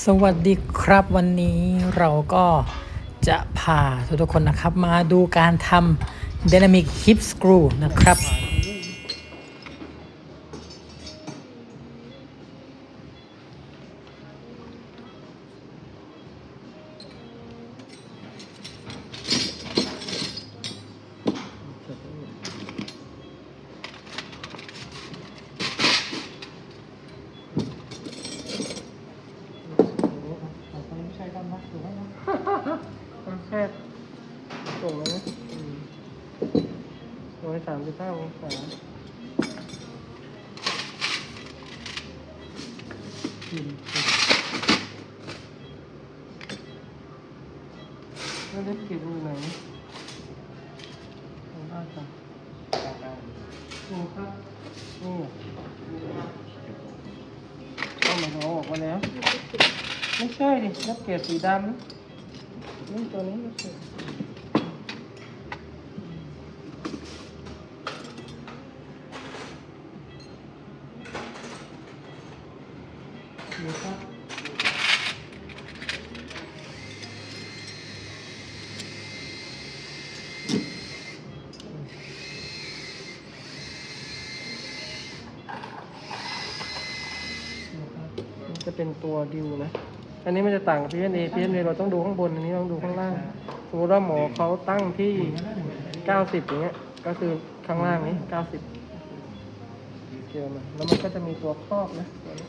สวัสดีครับวันนี้เราก็จะพาทุกๆคนนะครับ มาดูการทำ Dynamic Hip Screw นะครับ ไม่ใช่กันนะถูกไหมนะมันแคบสูงเลยนะร้อย สามสิบห้าองศาแล้วเล็บเก็บอยู่ไหนทางด้านซ้ายนี่ครับนี่เอามาเอาออกมาแล้ว ไม่ใช่ดินักเกตสีดำนี่ตัวนี้นักเกตนี่ครับนี่ครับนี่ จะเป็นตัวดิวนะ อันนี้มันจะต่างกับ PNA PNA เราต้องดูข้างบนอันนี้ต้องดูข้างล่าง สมมติว่าหมอเขาตั้งที่ 90 อย่างเงี้ย ก็คือข้างล่างนี้ 90เกี่ยวมาแล้วมันก็จะมีตัวครอบนะตัวนี้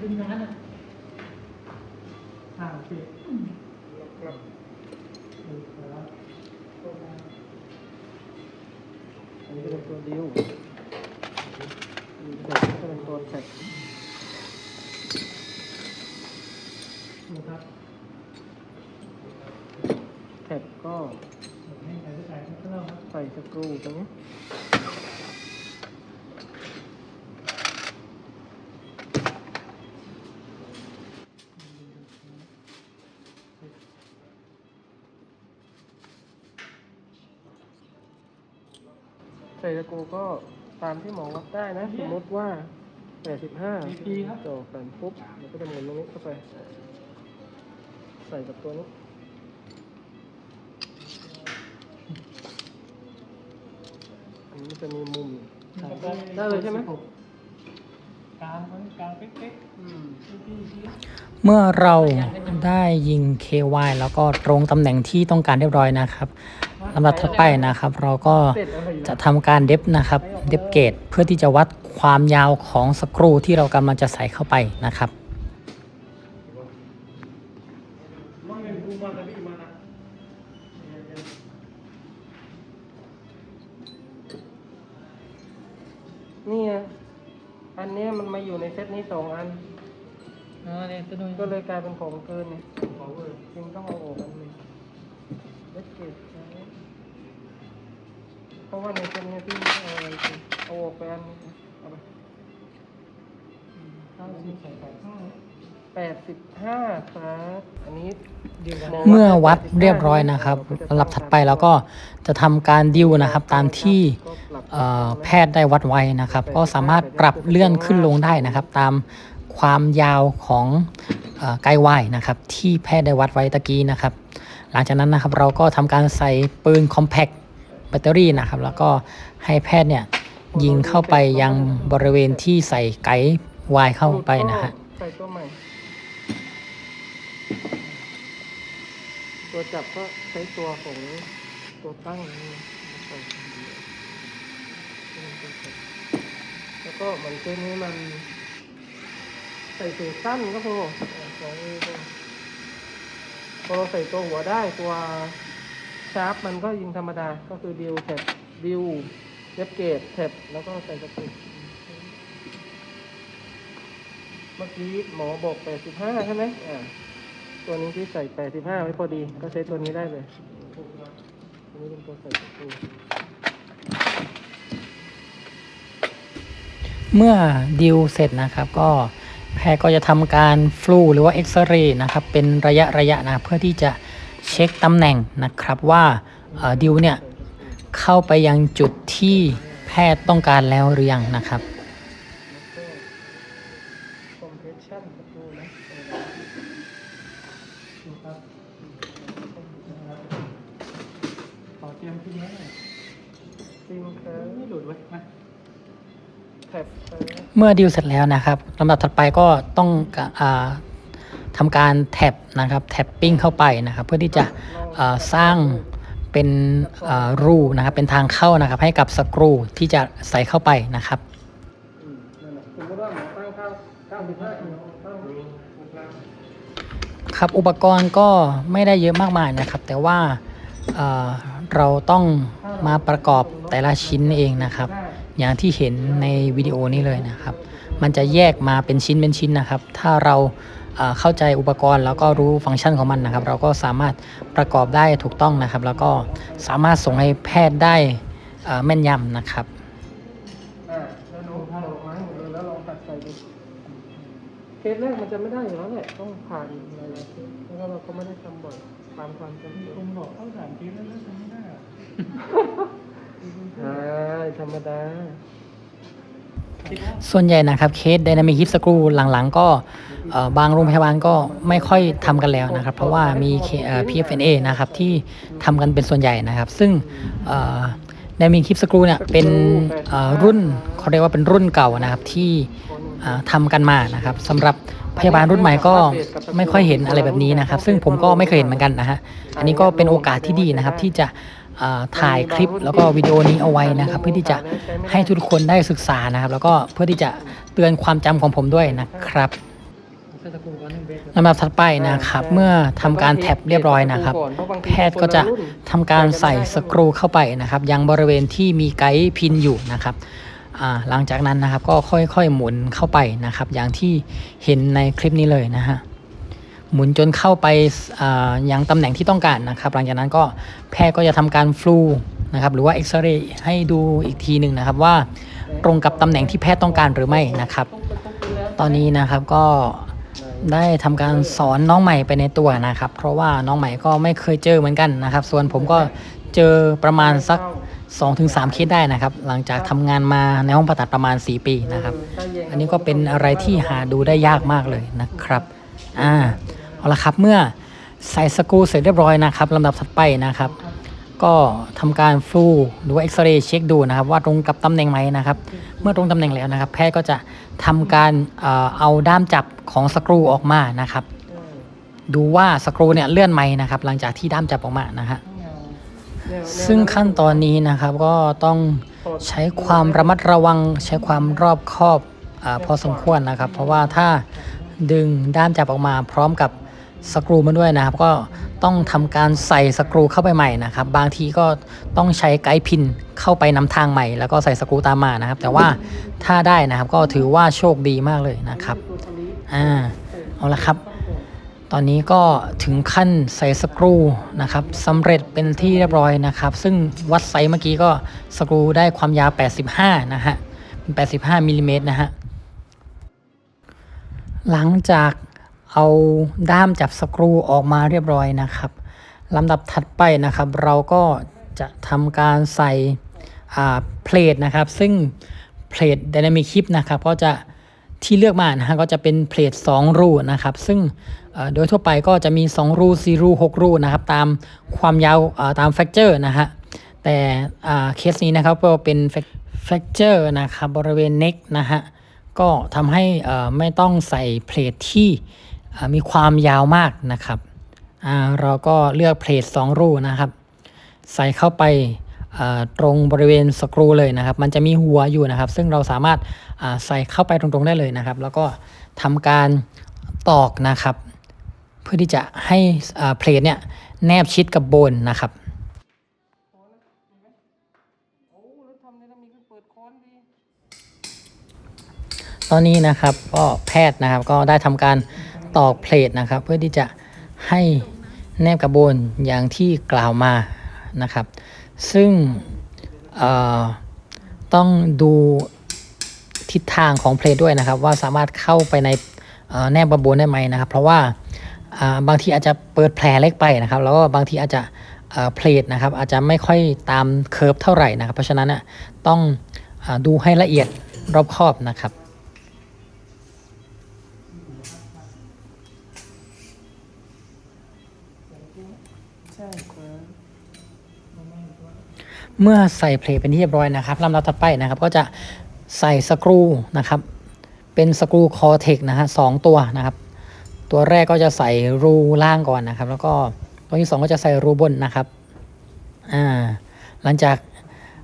ดึงร้านอะอ่าโอเคครับดูครับอั นนี้ก็เป็นตัวดิวแท็กก็เป็นตัวแท็กนะครับแท็กก็ใส่สกรูตรงนี้ ตะกรูก็ตามที่หมอวัดได้นะ สมมติว่า 85ดีครับต่อกันปุ๊บเราก็จะหมุนตรงนี้เข้าไป ใส่กับตัวนี้อันนี้จะมีมุมได้เลยใช่ไหมกลางกลางเป๊ะอืมเมื่อเราได้ยิง KY แล้วก็ตรงตำแหน่งที่ต้องการเรียบร้อยนะครับ ลำดับถัดไปนะครับ เราก็เสร็จอะไรอยู่จะทำการเดฟนะครับ เดฟเกตเพื่อที่จะวัดความยาวของสกรูที่เรากำลังจะใส่เข้าไปนะครับนี่ไงอันเนี้ยมันมาอยู่ในเซตนี้สองอันอ๋อเนี่ยตัวนู้นก็เลยกลายเป็นของเกินเนี่ยจึงต้องเอาออกอันหนึง เล็กเกตใช้เพราะว่าในเซตเนี้พี่เอาอะไรเอาออกไปอันนึงเอาไปแปดสิบห้าครับอันนี้เมื่อวัดเรียบร้อยนะครับลำดับถัดไปเราก็จะทำการดิวนะครับตามที่แพทย์ได้วัดไว้นะครับ ก็สามารถปรับเลื่อนขึ้นลงได้นะครับ ตามความยาวของไกด์ไวนะครับ ที่แพทย์ได้วัดไว้ตะกี้นะครับ หลังจากนั้นนะครับเราก็ทำการใส่ปืนคอมแพคแบตเตอรี่นะครับ แล้วก็ให้แพทย์เนี่ยยิงเข้าไปยังบริเวณที่ใส่ไกด์ไวเข้าไปนะฮะใส่ตัวใหม่ ตัวจับก็ใช้ตัวของตัวตั้งนี่แล้วก็เหมือนเช่นนี้มันใส่สูงสั้นก็พอสองมือก็ พอเราใส่ตัวหัวได้ตัวชาร์ปมันก็ยิงธรรมดา ก็คือดิวแท็บดิวเล็บเกตแท็บแล้วก็ใส่กระปุกเมื่อกี้หมอบอก 85 ใช่ไหมอ่าตัวนี้ที่ใส่ 85ไว้พอดี ก็ใช้ตัวนี้ได้เลยตัวนี้เป็นตัวใส่ตะปูเมื่อดิวเสร็จนะครับก็ แพทย์ก็จะทำการฟลูหรือว่าเอ็กซเรย์นะครับเป็นระยะระยะนะเพื่อที่จะเช็คตำแหน่งนะครับว่าดิวเนี่ยเข้าไปยังจุดที่แพทย์ต้องการแล้วหรือยังนะครับเพรสชั่นประตูนะดูครับขอเตรียมที่นี้หน่อยจริงครับไม่หลุดไว้มาแท็บไปนะ เมื่อดิวเสร็จแล้วนะครับลำดับถัดไปก็ต้องอทำการแท็บนะครับแท็บปิ้งเข้าไปนะครับ เพื่อที่จะสร้างเป็นรูนะครับเป็นทางเข้านะครับ ให้กับสกรูที่จะใส่เข้าไปนะครับครับอุปกรณ์ก็ไม่ได้เยอะมากมายนะครับ แต่ว่าเราต้องมาประกอบแต่ละชิ้นเองนะครับ อย่างที่เห็นในวิดีโอนี้เลยนะครับ มันจะแยกมาเป็นชิ้นเป็นชิ้นนะครับ ถ้าเราเอ่อเข้าใจอุปกรณ์แล้วก็รู้ฟังก์ชันของมันนะครับ เราก็สามารถประกอบได้ถูกต้องนะครับ แล้วก็สามารถส่งให้แพทย์ได้เอ่อแม่นยำนะครับอ่าแล้วดูถ้าเราไม้หมดเลยแล้วลองตัดใส่ดูเคสแรกมันจะไม่ได้อยู่แล้วแหละต้องผ่านหลายๆเคสแล้วก็เราก็ไม่ได้ทำบ่อยตามความจำเป็นคุณบอกเข้าสามทีแล้วแล้วทำไม่ได้อะใช่ ธรรมดา ส่วนใหญ่นะครับเคส Dynamic Hip Screw หลังๆ ก็เอ่อบางโรงพยาบาลก็ไม่ค่อยทำกันแล้วนะครับ เพราะว่ามี K- เอ่อ PFNA นะครับที่ทำกันเป็นส่วนใหญ่นะครับ ซึ่งเอ่อ Dynamic Hip Screw เนี่ยเป็นเอ่อรุ่นเขาเรียกว่าเป็นรุ่นเก่านะครับที่อ่าทำกันมานะครับสำหรับพยาบาลรุ่นใหม่ก็ไม่ค่อยเห็นอะไรแบบนี้นะครับ ซึ่งผมก็ไม่เคยเห็นเหมือนกันนะฮะ อันนี้ก็เป็นโอกาสที่ดีนะครับที่จะ ถ่ายคลิปแล้วก็วิดีโอนี้เอาไว้นะครับ เพื่อที่จะให้ทุกคนได้ศึกษานะครับ แล้วก็เพื่อที่จะเตือนความจำของผมด้วยนะครับลำดับถัดไปนะครับ เมื่อทำการแท็บเรียบร้อยนะครับ แพทย์ก็จะทำการใส่สกรูเข้าไปนะครับ ยังบริเวณที่มีไกด์พินอยู่นะครับหลังจากนั้นนะครับก็ค่อยๆหมุนเข้าไปนะครับ อย่างที่เห็นในคลิปนี้เลยนะฮะ หมุนจนเข้าไปอ่ายังตำแหน่งที่ต้องการนะครับ หลังจากนั้นก็แพทย์ก็จะทำการฟลูนะครับหรือว่าเอ็กซเรย์ให้ดูอีกทีหนึ่งนะครับว่าตรงกับตำแหน่งที่แพทย์ต้องการหรือไม่นะครับ ตอนนี้นะครับก็ได้ทำการสอนน้องใหม่ไปในตัวนะครับ เพราะว่าน้องใหม่ก็ไม่เคยเจอเหมือนกันนะครับ ส่วนผมก็เจอประมาณสัก 2-3เคสได้นะครับ หลังจากทำงานมาในห้องผ่าตัดประมาณ 4 ปีนะครับ อันนี้ก็เป็นอะไรที่หาดูได้ยากมากเลยนะครับ อ่า เอาละครับเมื่อใส่สกรูเสร็จเรียบร้อยนะครับลำดับถัดไปนะครับ ก็ทำการฟลูหรือว่าเอ็กซเรย์เช็คดูนะครับ ว่าตรงกับตำแหน่งไหมนะครับ เมื่อตรงตำแหน่งแล้วนะครับ แพทย์ก็จะทำการเอาด้ามจับของสกรูออกมานะครับ ดูว่าสกรูเนี่ยเลื่อนไหมนะครับ หลังจากที่ด้ามจับออกมานะฮะซึ่งขั้นตอนนี้นะครับก็ต้องใช้ความระมัดระวัง ใช้ความรอบคอบอพอสมควรนะครับ เพราะว่าถ้าดึงด้ามจับออกมาพร้อมกับ สกรูมาด้วยนะครับ ก็ต้องทำการใส่สกรูเข้าไปใหม่นะครับ บางทีก็ต้องใช้ไกด์พินเข้าไปนำทางใหม่ แล้วก็ใส่สกรูตามมานะครับ แต่ว่าถ้าได้นะครับก็ถือว่าโชคดีมากเลยนะครับอ่าเอาละครับ ตอนนี้ก็ถึงขั้นใส่สกรูนะครับสำเร็จเป็นที่เรียบร้อยนะครับ ซึ่งวัดไซส์เมื่อกี้ก็สกรูได้ความยาว 85 นะฮะเป็น85มิลลิเมตรนะฮะหลังจาก เอาด้ามจับสกรูออกมาเรียบร้อยนะครับลำดับถัดไปนะครับ เราก็จะทำการใส่เพลทนะครับ ซึ่งเพลท Dynamic Hip นะครับ ก็จะที่เลือกมานะฮะก็จะเป็นเพลท2รูนะครับ ซึ่งโดยทั่วไปก็จะมี 2 รู4รู6รูนะครับ ตามความยาวตามแฟกเจอร์นะฮะแต่เคสนี้นะครับก็เป็นแฟกเจอร์นะครับบริเวณเน็กนะฮะก็ทำให้ไม่ต้องใส่เพลทที่ มีความยาวมากนะครับเราก็เลือกเพลท2รูนะครับ ใส่เข้าไปตรงบริเวณสกรูเลยนะครับ มันจะมีหัวอยู่นะครับ ซึ่งเราสามารถใส่เข้าไปตรงๆได้เลยนะครับ แล้วก็ทำการตอกนะครับ เพื่อที่จะให้เพลทเนี่ยแนบชิดกับโบนนะครับตอนนี้นะครับก็แพทย์นะครับก็ได้ทำการ ตอกเพลทนะครับ เพื่อที่จะให้แนบกับโบนอย่างที่กล่าวมานะครับ ซึ่งต้องดูทิศทางของเพลทด้วยนะครับ ว่าสามารถเข้าไปในแนบกับโบนได้ไหมนะครับ เพราะว่าบางทีอาจจะเปิดแผลเล็กไปนะครับ แล้วก็บางทีอาจจะเพลทนะครับ อาจจะไม่ค่อยตามเคอร์ฟเท่าไหร่นะครับ เพราะฉะนั้นนะต้องอดูให้ละเอียดรอบคอบนะครับ ใช่ครับ เมื่อใส่เพลทเป็นที่เรียบร้อยนะครับลำดับถัดไปนะครับ ก็จะใส่สกรูนะครับ เป็นสกรูคอเทคนะฮะสองตัวนะครับ ตัวแรกก็จะใส่รูล่างก่อนนะครับ แล้วก็ตัวที่สองก็จะใส่รูบนนะครับอ่าหลังจาก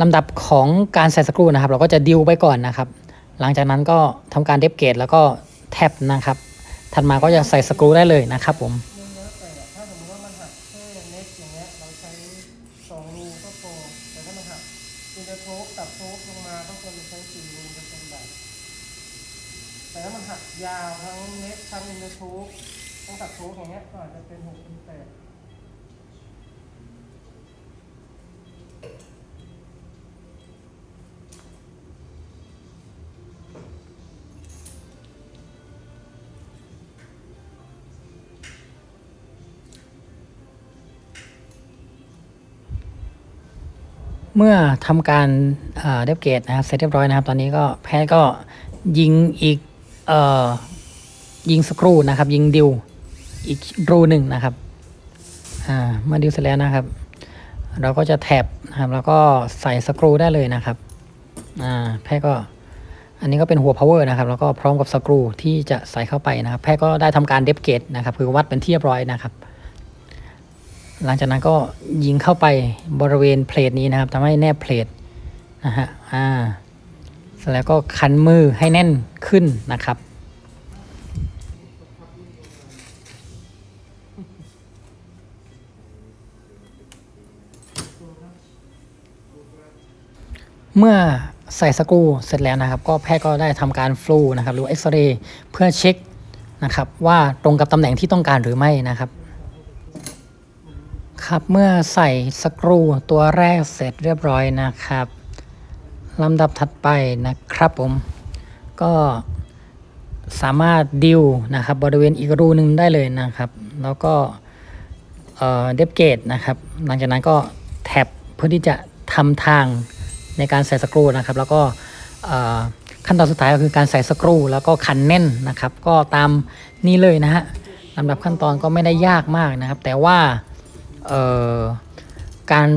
ลำดับของการใส่สกรูนะครับ เราก็จะดิวไปก่อนนะครับ หลังจากนั้นก็ทำการเดฟเกตแล้วก็แท็บนะครับ ถัดมาก็จะใส่สกรูได้เลยนะครับผม มันแล้วแต่ถ้าสมมติว่ามันหักแค่เน็ตอย่างเงี้ยเราใช้สองรูก็พอ แต่ถ้ามันหักอินเตอร์โทกตัดโทกลงมาก็ควรจะใช้สี่รูจะเป็นแบบแต่ถ้ามันหักยาวทั้งเน็ตทั้งอินเตอร์โทกต้องตัดโทกอย่างเงี้ยก็อาจจะเป็นหกเป็นแปด เมื่อทำการเดฟเกตนะครับเสร็จเรียบร้อยนะครับ ตอนนี้ก็แพทย์ก็ยิงอีกเอ่อยิงสกรูนะครับ ยิงดิวอีกรูหนึ่งนะครับอ่าเมื่อดิวเสร็จแล้วนะครับ เราก็จะแท็บนะครับแล้วก็ใส่สกรูได้เลยนะครับอ่าแพทย์ก็อันนี้ก็เป็นหัว power นะครับ แล้วก็พร้อมกับสกรูที่จะใส่เข้าไปนะครับ แพทย์ก็ได้ทำการเดฟเกตนะครับ คือวัดเป็นที่เรียบร้อยนะครับ หลังจากนั้นก็ยิงเข้าไปบริเวณเพลทนี้นะครับทำให้แนบเพลทนะฮะอ่าเสร็จแล้วก็คันมือให้แน่นขึ้นนะครับเมื่อใส่สกูเสร็จแล้วนะครับ ก็แพทย์ก็ได้ทำการฟลูนะครับหรือเอ็กซเรย์เพื่อเช็คนะครับว่าตรงกับตำแหน่งที่ต้องการหรือไม่นะครับ ครับเมื่อใส่สกรูตัวแรกเสร็จเรียบร้อยนะครับลำดับถัดไปนะครับผม ก็สามารถดิวนะครับบริเวณอีกรูหนึ่งได้เลยนะครับ แล้วก็เดฟเกตนะครับ หลังจากนั้นก็แท็บเพื่อที่จะทำทางในการใส่สกรูนะครับ แล้วก็ขั้นตอนสุดท้ายก็คือการใส่สกรู แล้วก็คันแน่นนะครับ ก็ตามนี้เลยนะฮะลำดับขั้นตอนก็ไม่ได้ยากมากนะครับ แต่ว่า การ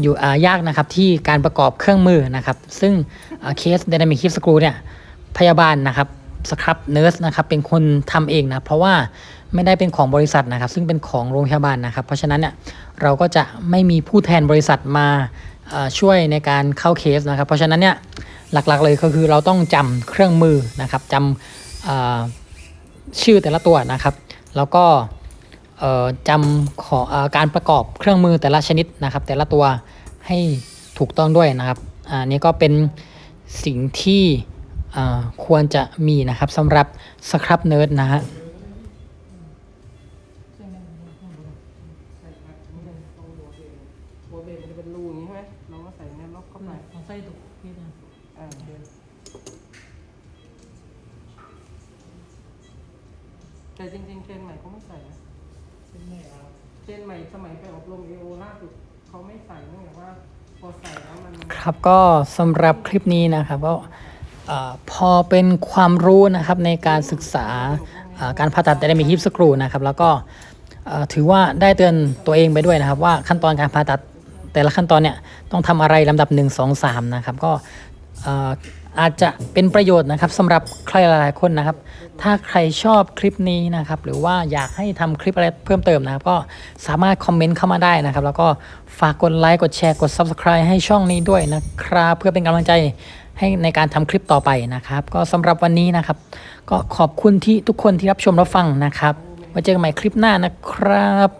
อยู่ยากนะครับที่การประกอบเครื่องมือนะครับ ซึ่งเคส Dynamic Hip Screw เนี่ยพยาบาลนะครับสครับเนิร์สนะครับเป็นคนทำเองนะเพราะว่าไม่ได้เป็นของบริษัทนะครับ ซึ่งเป็นของโรงพยาบาลนะครับ เพราะฉะนั้นเนี่ยเราก็จะไม่มีผู้แทนบริษัทมาช่วยในการเข้าเคสนะครับ เพราะฉะนั้นเนี่ยหลักๆเลยก็คือเราต้องจำเครื่องมือนะครับจำชื่อแต่ละตัวนะครับ แล้วก็ จำขออการประกอบเครื่องมือแต่ละชนิดนะครับ แต่ละตัวให้ถูกต้องด้วยนะครับอันนี้ก็เป็นสิ่งที่ควรจะมีนะครับสำหรับสครับเนิร์ดนะฮะแต่จริงๆเทรนใหม่เขาไม่ใส่นะ เป็นแม่ครับเทรนใหม่สมัยไปอบรมเอโอล่าสุดเขาไม่ใส่เนื่องจากว่าพอใส่แล้วมันครับก็สำหรับคลิปนี้นะครับก็เอ่อพอเป็นความรู้นะครับในการศึกษาเอ่อการผ่าตัดแต่ได้มีฮิปสกรูนะครับ แล้วก็เอ่อถือว่าได้เตือนตัวเองไปด้วยนะครับ ว่าขั้นตอนการผ่าตัดแต่ละขั้นตอนเนี่ยต้องทำอะไรลำดับ 1 2 3 นะครับ ก็เอาจจะเป็นประโยชน์นะครับสำหรับใครหลายๆคนนะครับ ถ้าใครชอบคลิปนี้นะครับ หรือว่าอยากให้ทำคลิปอะไรเพิ่มเติมนะครับ ก็สามารถคอมเมนต์เข้ามาได้นะครับ แล้วก็ฝากกดไลค์กดแชร์กด Subscribe ให้ช่องนี้ด้วยนะครับ เพื่อเป็นกำลังใจให้ในการทำคลิปต่อไปนะครับ ก็สำหรับวันนี้นะครับ ก็ขอบคุณที่ทุกคนที่รับชมรับฟังนะครับไว้เจอกันใหม่คลิปหน้านะครับ